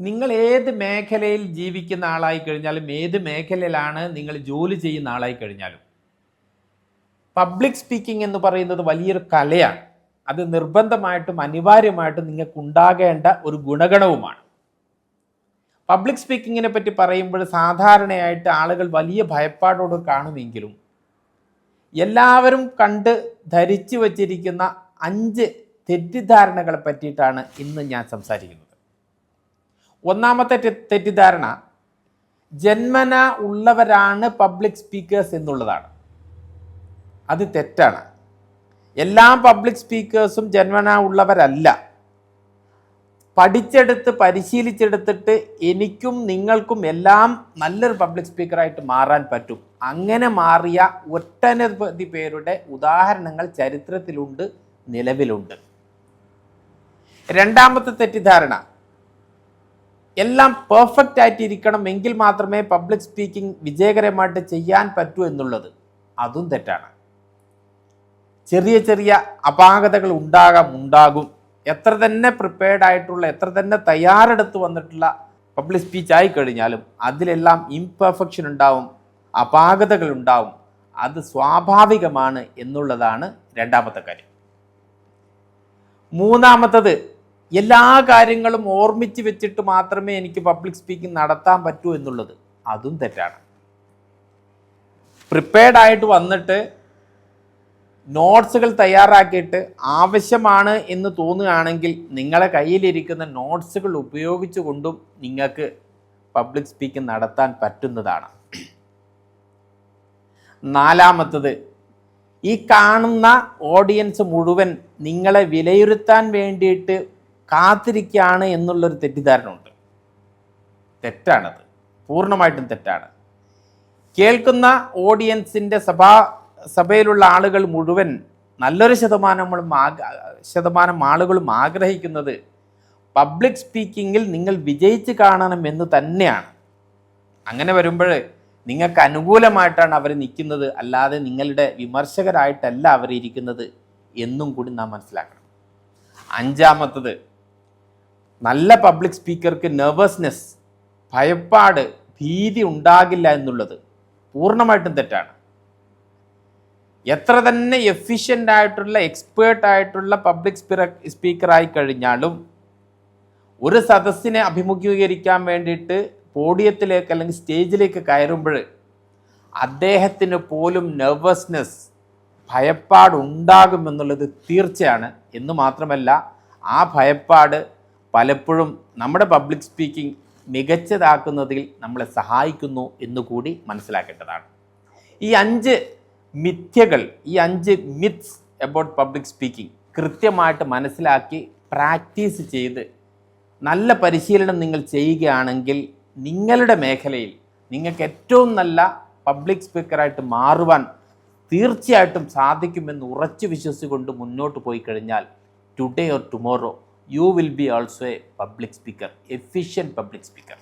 നിങ്ങൾ ഏത് മേഖലയിൽ ജീവിക്കുന്ന ആളായി കഴിഞ്ഞാലും ഏത് മേഖലയിലാണ് നിങ്ങൾ ജോലി ചെയ്യുന്ന ആളായി കഴിഞ്ഞാലും. പബ്ലിക് സ്പീക്കിംഗ് എന്ന് പറയുന്നത് വലിയൊരു കലയാണ്. അത് നിർബന്ധമായിട്ടും അനിവാര്യമായിട്ടും നിങ്ങൾക്ക് ഉണ്ടാകേണ്ട ഒരു ഗുണഗണവുമാണ്. പബ്ലിക് സ്പീക്കിങ്ങിനെ പറ്റി പറയുമ്പോൾ സാധാരണയായിട്ട് ആളുകൾ വലിയ ഭയപ്പാടോട് കാണുമെങ്കിലും എല്ലാവരും കണ്ട് ധരിച്ചു വച്ചിരിക്കുന്ന അഞ്ച് തെറ്റിദ്ധാരണകളെ പറ്റിയിട്ടാണ് ഇന്ന് ഞാൻ സംസാരിക്കുന്നത്. ഒന്നാമത്തെ തെറ്റിദ്ധാരണ ജന്മന ഉള്ളവരാണ് പബ്ലിക് സ്പീക്കേഴ്സ് എന്നുള്ളതാണ്. അത് തെറ്റാണ്. എല്ലാ പബ്ലിക് സ്പീക്കേഴ്സും ജന്മന ഉള്ളവരല്ല. പഠിച്ചെടുത്ത് പരിശീലിച്ചെടുത്തിട്ട് എനിക്കും നിങ്ങൾക്കും എല്ലാം നല്ലൊരു പബ്ലിക് സ്പീക്കറായിട്ട് മാറാൻ പറ്റും. അങ്ങനെ മാറിയ ഒട്ടനവധി പേരുടെ ഉദാഹരണങ്ങൾ ചരിത്രത്തിലുണ്ട് നിലവിലുണ്ട്. രണ്ടാമത്തെ തെറ്റിദ്ധാരണ എല്ലാം പെർഫെക്റ്റ് ആയിട്ട് ഇരിക്കണം എങ്കിൽ മാത്രമേ പബ്ലിക് സ്പീക്കിംഗ് വിജയകരമായിട്ട് ചെയ്യാൻ പറ്റൂ എന്നുള്ളത് അതും തെറ്റാണ്. ചെറിയ ചെറിയ അപാകതകൾ ഉണ്ടാകാം ഉണ്ടാകും. എത്ര തന്നെ പ്രിപ്പയർഡ് ആയിട്ടുള്ള എത്ര തന്നെ തയ്യാറെടുത്ത് വന്നിട്ടുള്ള പബ്ലിക് സ്പീച്ച് ആയി കഴിഞ്ഞാലും അതിലെല്ലാം ഇംപെർഫെക്ഷൻ ഉണ്ടാവും അപാകതകൾ ഉണ്ടാവും. അത് സ്വാഭാവികമാണ് എന്നുള്ളതാണ് രണ്ടാമത്തെ കാര്യം. മൂന്നാമത്തത് എല്ലാ കാര്യങ്ങളും ഓർമ്മിച്ച് വെച്ചിട്ട് മാത്രമേ എനിക്ക് പബ്ലിക് സ്പീക്കിംഗ് നടത്താൻ പറ്റൂ എന്നുള്ളത്. അതും തെറ്റാണ്. പ്രിപ്പയർഡ് ആയിട്ട് വന്നിട്ട് നോട്ട്സുകൾ തയ്യാറാക്കിയിട്ട് ആവശ്യമാണ് എന്ന് തോന്നുകയാണെങ്കിൽ നിങ്ങളെ കയ്യിലിരിക്കുന്ന നോട്ട്സുകൾ ഉപയോഗിച്ചുകൊണ്ടും നിങ്ങൾക്ക് പബ്ലിക് സ്പീക്കിംഗ് നടത്താൻ പറ്റുന്നതാണ്. നാലാമത്തത് ഈ കാണുന്ന ഓഡിയൻസ് മുഴുവൻ നിങ്ങളെ വിലയിരുത്താൻ വേണ്ടിയിട്ട് കാത്തിരിക്കുകയാണ് എന്നുള്ളൊരു തെറ്റിദ്ധാരണ ഉണ്ട് തെറ്റാണത്. പൂർണമായിട്ടും തെറ്റാണ്. കേൾക്കുന്ന ഓഡിയൻസിന്റെ സഭാ സഭയിലുള്ള ആളുകൾ മുഴുവൻ നല്ലൊരു ശതമാനങ്ങളും ശതമാനം ആളുകളും ആഗ്രഹിക്കുന്നത് പബ്ലിക് സ്പീക്കിങ്ങിൽ നിങ്ങൾ വിജയിച്ച് കാണണം എന്ന് തന്നെയാണ്. അങ്ങനെ വരുമ്പോൾ നിങ്ങൾക്ക് അനുകൂലമായിട്ടാണ് അവർ നിൽക്കുന്നത് അല്ലാതെ നിങ്ങളുടെ വിമർശകരായിട്ടല്ല അവർ ഇരിക്കുന്നത് എന്നും കൂടി നാം മനസ്സിലാക്കണം. അഞ്ചാമത്തത് നല്ല പബ്ലിക് സ്പീക്കർക്ക് നെർവസ്നെസ് ഭയപ്പാട് ഭീതി ഉണ്ടാകില്ല എന്നുള്ളത് പൂർണമായിട്ടും തെറ്റാണ്. എത്ര തന്നെ എഫിഷ്യന്റ് ആയിട്ടുള്ള എക്സ്പേർട്ട് ആയിട്ടുള്ള പബ്ലിക് സ്പീക്കറായി കഴിഞ്ഞാലും ഒരു സദസ്സിനെ അഭിമുഖീകരിക്കാൻ വേണ്ടിയിട്ട് പോഡിയത്തിലേക്ക് അല്ലെങ്കിൽ സ്റ്റേജിലേക്ക് കയറുമ്പോൾ അദ്ദേഹത്തിന് പോലും നെർവസ്നെസ് ഭയപ്പാടുണ്ടാകുമെന്നുള്ളത് തീർച്ചയാണ്. എന്ന് മാത്രമല്ല ആ ഭയപ്പാട് പലപ്പോഴും നമ്മുടെ പബ്ലിക് സ്പീക്കിംഗ് മികച്ചതാക്കുന്നതിൽ നമ്മളെ സഹായിക്കുന്നു എന്നുകൂടി മനസ്സിലാക്കേണ്ടതാണ്. ഈ അഞ്ച് മിഥ്യകൾ ഈ അഞ്ച് മിത്സ് അബൌട്ട് പബ്ലിക് സ്പീക്കിംഗ് കൃത്യമായിട്ട് മനസ്സിലാക്കി പ്രാക്ടീസ് ചെയ്ത് നല്ല പരിശീലനം നിങ്ങൾ ചെയ്യുകയാണെങ്കിൽ നിങ്ങളുടെ മേഖലയിൽ നിങ്ങൾക്ക് ഏറ്റവും നല്ല പബ്ലിക് സ്പീക്കറായിട്ട് മാറുവാൻ തീർച്ചയായിട്ടും സാധിക്കുമെന്ന് ഉറച്ചു വിശ്വസിച്ചുകൊണ്ട് മുന്നോട്ട് പോയി കഴിഞ്ഞാൽ today or tomorrow you will be also a public speaker, efficient public speaker.